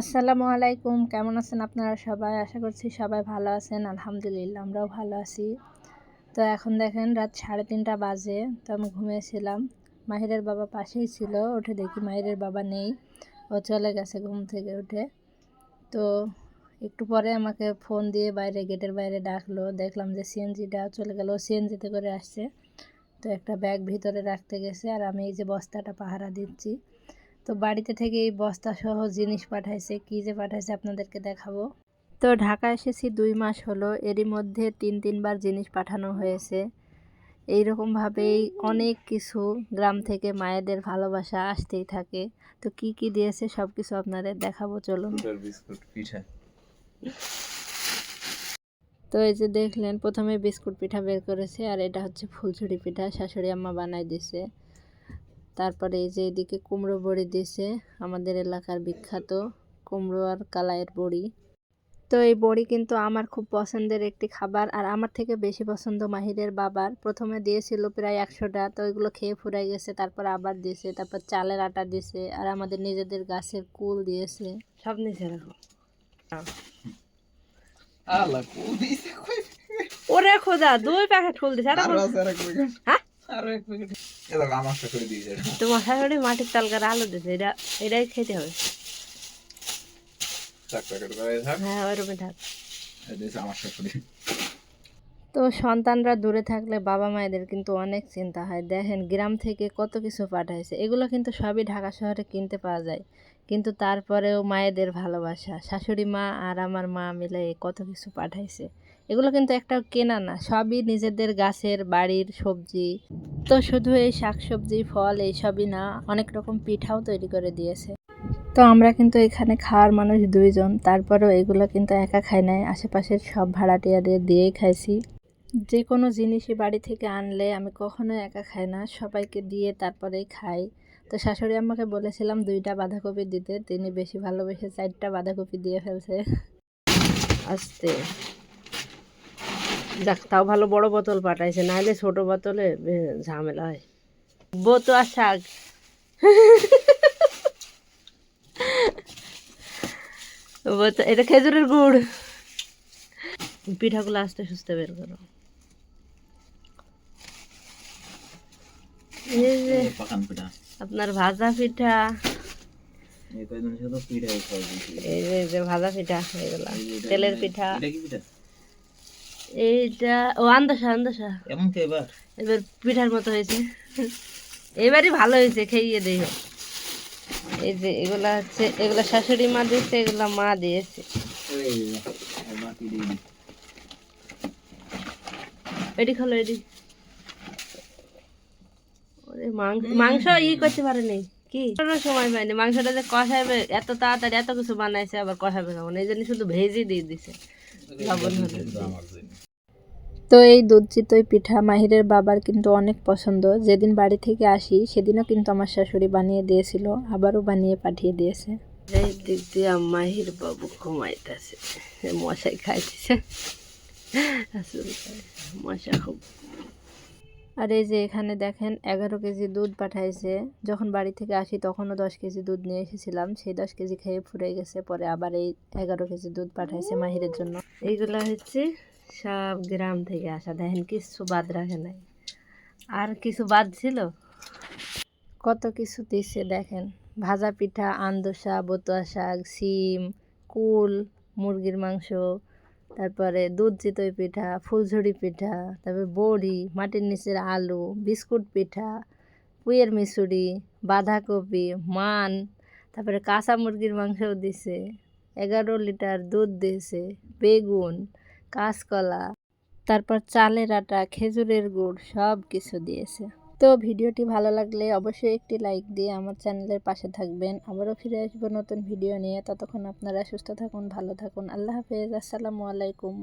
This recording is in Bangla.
আসসালামু আলাইকুম। কেমন আছেন আপনারা সবাই? আশা করছি সবাই ভালো আছেন। আলহামদুলিল্লাহ, আমরাও ভালো আছি। তো এখন দেখেন রাত সাড়ে তিনটা বাজে, তো আমি ঘুমিয়েছিলাম। মাহিরের বাবা পাশেই ছিল, উঠে দেখি মাহিরের বাবা নেই। ও চলে গেছে ঘুম থেকে উঠে। তো একটু পরে আমাকে ফোন দিয়ে বাইরে, গেটের বাইরে ডাকলো। দেখলাম যে সিএনজিটা চলে গেল। সিএনজিতে করে আসছে। তো একটা ব্যাগ ভিতরে রাখতে গেছে। আর আমি এই যে বস্তাটা পাহারা দিচ্ছি তো বাড়িতে থেকে এই বস্তা সহ জিনিস পাঠাইছে কি যে পাঠাইছে আপনাদেরকে দেখাবো? তো ঢাকা এসেছি দুই মাস হলো এরই মধ্যে তিন তিনবার জিনিস পাঠানো হয়েছে। এইরকমভাবেই অনেক কিছু গ্রাম থেকে মায়েদের ভালোবাসা আসতেই থাকে। তো কি কি দিয়েছে সব কিছু আপনাদের দেখাবো চলুন। বিস্কুট পিঠা। তো এই যে দেখলেন প্রথমে বিস্কুট পিঠা বের করেছে আর এটা হচ্ছে ফুলঝুরি পিঠা শাশুড়ি আম্মা বানাই দিছে। তারপরে এই যে এদিকে কুমড়ো বড়ি দিছে আমাদের এলাকার বিখ্যাত কুমড়ো আর কালাইয়ের বড়ি। তো এই বড়ি কিন্তু আমার খুব পছন্দের একটি খাবার আর আমার থেকে বেশি পছন্দ মাহিরের বাবার। প্রথমে দিয়েছিল প্রায় একশোটা তো ওইগুলো খেয়ে ফুরাই গেছে তারপর আবার দিয়েছে তারপর চালের আটা দিয়েছে আর আমাদের নিজেদের গাছের কুল দিয়েছে। সব নিচে রাখো। ওরে খোদা দুই প্যাকেট ফুল দিছে আর এক প্যাকেট হ্যাঁ? করে তোমার শাশুড়ি মাটির তালকার আলু দিছে এটা এটাই খেতে হবে। হ্যাঁ থাক। তো সন্তানরা দূরে থাকলে বাবা মায়েদের কিন্তু অনেক চিন্তা হয়। দেখেন গ্রাম থেকে কত কিছু পাঠাইছে। এগুলো কিন্তু সবই ঢাকা শহরে কিনতে পাওয়া যায়। কিন্তু তারপরেও মায়েদের ভালোবাসা। শাশুড়ি মা আর আমার মা মিলে কত কিছু পাঠাইছে। এগুলো কিন্তু একটা কেনা না, সবই নিজেদের গাছের বাড়ির সবজি। তো শুধু এই শাকসবজি, ফল এইসবই না, অনেক রকম পিঠাও তৈরি করে দিয়েছে। তো আমরা কিন্তু এখানে খাওয়ার মানুষ দুইজন, তারপরেও এগুলো কিন্তু একা খাই নাই, আশেপাশের সব ভাড়াটিয়াদের দিয়েই খাইছি। যে কোনো জিনিসই বাড়ি থেকে আনলে আমি কখনো একা খাই না, সবাইকে দিয়ে তারপরেই খাই। তো শাশুড়ি আমাকে বলেছিলাম দুইটা বাঁধাকপি দিতে, তিনি বেশি ভালোবেসে চারটা বাঁধাকপি দিয়ে ফেলছে। আস্তে। যাক তাও ভালো বড় বোতল পাঠাইছে নাহলে ছোট বোতলে ঝামেলা হয়। বোতো আর শাক এটা খেজুরের গুড়। পিঠাগুলো আস্তে সুস্তে বের করো। এই যে আপনার ভাজা পিঠা। এই যে এই যে ভাজা পিঠা এগুলা তেলের পিঠা। পিঠা? এইটা ও আন্দাসা আন্দাসা। এমন তো এবার। এবার পিঠার মতো হয়েছে। এবারই ভালো হয়েছে খেয়ে দেখো। এই যে এগুলা হচ্ছে এগুলা শাশুড়ি মা দিয়েছে এগুলা মা দিয়েছে। এটি খোলো এটি। মাংস মাংস ই করতে পারে নাই কি? কোনো সময় পাইনি মাংসটা যে কষাবে এত তাড়াতাড়ি এত কিছু বানাইছে আবার কষাবে কেমন? এই জন্য শুধু ভেজই দিয়ে দিছে। লবণ তো এই দুধ চিতই পিঠা মাহিরের বাবার কিন্তু অনেক পছন্দ। যেদিন বাড়ি থেকে আসি সেদিনও কিন্তু আমার শাশুড়ি বানিয়ে দিয়েছিল আবারও বানিয়ে পাঠিয়ে দিয়েছে। এই দিক দিয়ে মাহির বাবু ঘুমাইতেছে। মশাই খাইতেছে। মশা খুব আর এই যে এখানে দেখেন এগারো কেজি দুধ পাঠাইছে। যখন বাড়ি থেকে আসি তখনও দশ কেজি দুধ নিয়ে এসেছিলাম। সেই দশ কেজি খেয়ে ফুরে গেছে। পরে আবার এই এগারো কেজি দুধ পাঠাইছে মাহিরের জন্য। এইগুলো হচ্ছে সব গ্রাম থেকে আসা। দেখেন কিছু বাদ রাখে নাই। আর কিছু বাদ ছিল? কত কিছু দিচ্ছে দেখেন। ভাজা পিঠা, আন্দোসা, বতুয়া শাক, সিম, কুল, মুরগির মাংস তারপরে দুধ চিতই পিঠা, ফুলঝুরি পিঠা, তারপরে বড়ি, মাটির নিচের আলু, বিস্কুট পিঠা পুয়ের মিশুরি বাঁধাকপি, মান, তারপরে কাঁচা মুরগির মাংসও দিছে, এগারো লিটার দুধ দিয়েছে বেগুন, কাঁচকলা, তারপর চালের আটা, খেজুরের গুড় সব কিছু দিয়েছে। তো ভিডিওটি ভালো লাগলে অবশ্যই একটি লাইক দিয়ে আমার চ্যানেলের পাশে থাকবেন। আবারও ফিরে আসব নতুন ভিডিও নিয়ে। ততক্ষণ আপনারা সুস্থ থাকুন, ভালো থাকুন। আল্লাহ হাফেজ। আসসালামু আলাইকুম।